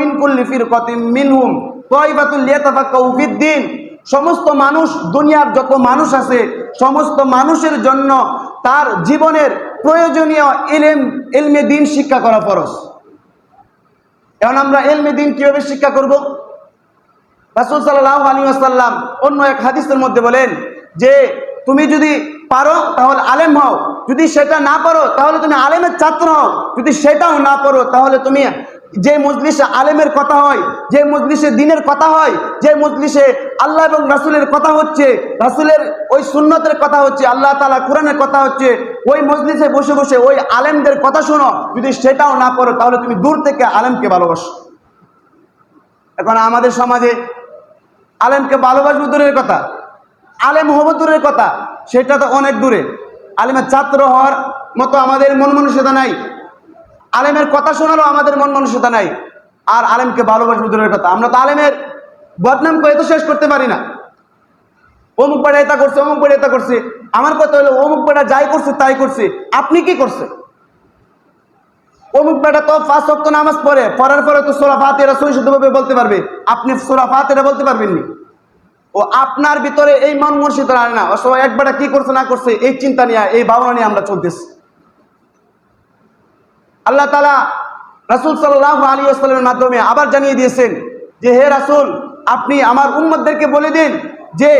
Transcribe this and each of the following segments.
মিন কুল্লি সমস্ত মানুষ, দুনিয়ার যত মানুষ আছে, সমস্ত মানুষের জন্য তার জীবনের প্রয়োজনীয় ইলম, ইলমে দিন শিক্ষা করা ফরজ। এখন আমরা এলমে দিন কীভাবে শিক্ষা করব? রাসুল সাল্লাহ আলী আসাল্লাম অন্য এক হাদিসের মধ্যে বলেন যে, তুমি যদি পারো তাহলে আলেম হও, যদি সেটা না পারো তাহলে তুমি আলেমের ছাত্র হও, যদি সেটাও না পারো তাহলে তুমি যে মজলিসে আলেমের কথা হয়, যে মজলিসে দিনের কথা হয়, যে মজলিসে আল্লাহ এবং রাসুলের কথা হচ্ছে, রাসুলের ওই সুন্নতের কথা হচ্ছে, আল্লাহ তালা কোরআনের কথা হচ্ছে, ওই মজলিসে বসে বসে ওই আলেমদের কথা শোনো, যদি সেটাও না পারো তাহলে তুমি দূর থেকে আলেমকে ভালোবাসো। এখন আমাদের সমাজে আলেমকে ভালোবাসবো দূরের কথা, আলেম হব দূরের কথা, সেটা তো অনেক দূরে। আলেমের ছাত্র হওয়ার মতো আমাদের মন মানসিকতা নাই। আলেমের কথা শোনালো আমাদের মন মানসিকতা নাই। আর আলেমকে ভালোবাসবো দূরের কথা। আমরা তো আলেমের বদনাম করে তো শেষ করতে পারি না। অমুক পাড়া এটা করছে, অমুক পাড়া এটা করছে। আমার কথা হলো, অমুক পাড়া যাই করছে, তাই করছে। আপনি কি করছে অমুক বেটা তো পাঁচ অক্ট নামাজ পড়ে, পড়ার পরে তো সোরা ফাতেরা সহিষ্ণুভাবে বলতে পারবে। আপনি সোরা ফাতেরা বলতে পারবেননি ও আপনার ভিতরে এই মন মনসিত আনে না। সবাই এক কি করছে, না করছে, এই চিন্তা নিয়ে, এই ভাবনা নিয়ে আমরা চলতেছি। আল্লাহ তালা রাসুল সাল্লাহ আলী আসসালামের মাধ্যমে আবার জানিয়ে দিয়েছেন যে, হে রাসুল, আপনি আমার উম্মতদেরকে বলে দিন যে,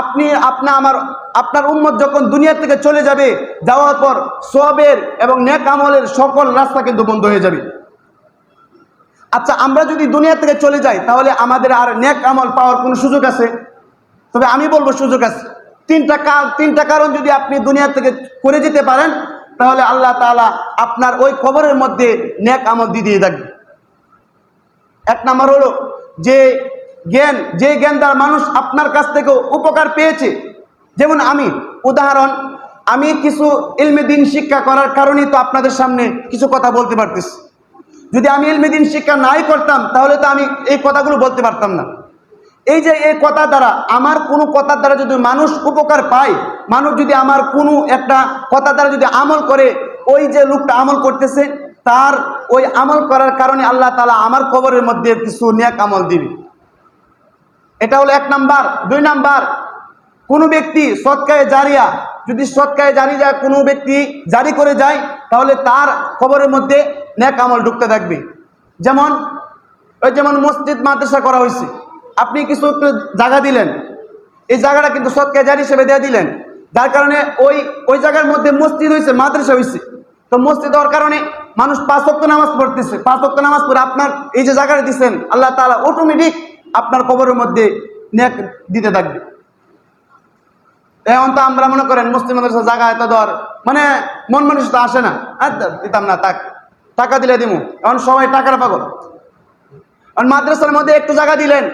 আপনি আপনা আমার, আপনার উম্মত যখন দুনিয়া থেকে চলে যাবে, যাওয়ার পর সবের এবং নেক আমলের সকল রাস্তা কিন্তু বন্ধ হয়ে যাবে। আচ্ছা আমরা যদি দুনিয়া থেকে চলে যাই, তাহলে আমাদের আর নেক আমল পাওয়ার কোনো সুযোগ আছে? তবে আমি বলব সুযোগ আছে। তিনটা তিনটা কারণ যদি আপনি দুনিয়া থেকে করে যেতে পারেন তাহলে আল্লাহ তাআলা আপনার ওই কবরের মধ্যে ন্যাক আমল দিয়ে দিয়ে থাকবে। এক নাম্বার হলো যে জ্ঞান যে জ্ঞান দ্বারা মানুষ আপনার কাছ থেকেও উপকার পেয়েছে। যেমন আমি, উদাহরণ, আমি কিছু ইলমে দিন শিক্ষা করার কারণেই তো আপনাদের সামনে কিছু কথা বলতে পারতেছি। যদি আমি ইলমে দিন শিক্ষা নাই করতাম, তাহলে তো আমি এই কথাগুলো বলতে পারতাম না। এই যে এই কথা দ্বারা, আমার কোনো কথার দ্বারা যদি মানুষ উপকার পায়, মানুষ যদি আমার কোনো একটা কথা দ্বারা যদি আমল করে, ওই যে লোকটা আমল করতেছে, তার ওই আমল করার কারণে আল্লাহ তালা আমার কবরের মধ্যে কিছু নেক আমল দিবে। এটা হলো এক নাম্বার। দুই নাম্বার, কোনো ব্যক্তি সৎকায়ে জারিয়া, যদি সৎকায়ে জারি যায়, কোনো ব্যক্তি জারি করে যায়, তাহলে তার কবরের মধ্যে নেক আমল ঢুকতে থাকবে। যেমন, ওই যেমন মসজিদ মাদ্রাসা করা হয়েছে আপনি কিছু একটু জায়গা দিলেন। এই জায়গাটা কিন্তু সৎকায়ে জারি হিসেবে দিয়ে দিলেন। যার কারণে ওই ওই জায়গার মধ্যে মসজিদ হয়েছে মাদ্রাসা হয়েছে তো মসজিদ হওয়ার কারণে মানুষ পাঁচ অক্ট নামাজ পড়তেছে। পাঁচ অক্ট নামাজ পড়ে আপনার এই যে জায়গাটা দিচ্ছেন আল্লাহ তালা অটোমেটিক আপনার কবরের মধ্যে নেক দিতে থাকবে। এখন তো আমরা মনে করেন মুসলিম মাদ্রাসা জায়গা এত দর মানে মন মানুষ তো আসে না। আর দিতাম না তাক টাকা দিলে দিমু। এখন সবাই টাকার পাগল। আর মাদ্রাসার মধ্যে একটু জায়গা দিলেন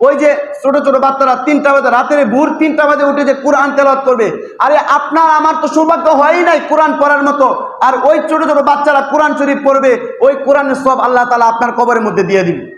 ওই যে ছোট ছোট বাচ্চারা তিনটা বাজে, রাতের ভোর তিনটা বাজে উঠে যে কোরআন তেলত করবে। আরে আপনার, আমার তো সৌভাগ্য হয়ই নাই কোরআন পড়ার মতো। আর ওই ছোট ছোট বাচ্চারা কোরআন শরীফ পড়বে, ওই কোরআনের সব আল্লাহ তালা আপনার কবরের মধ্যে দিয়ে দিবে।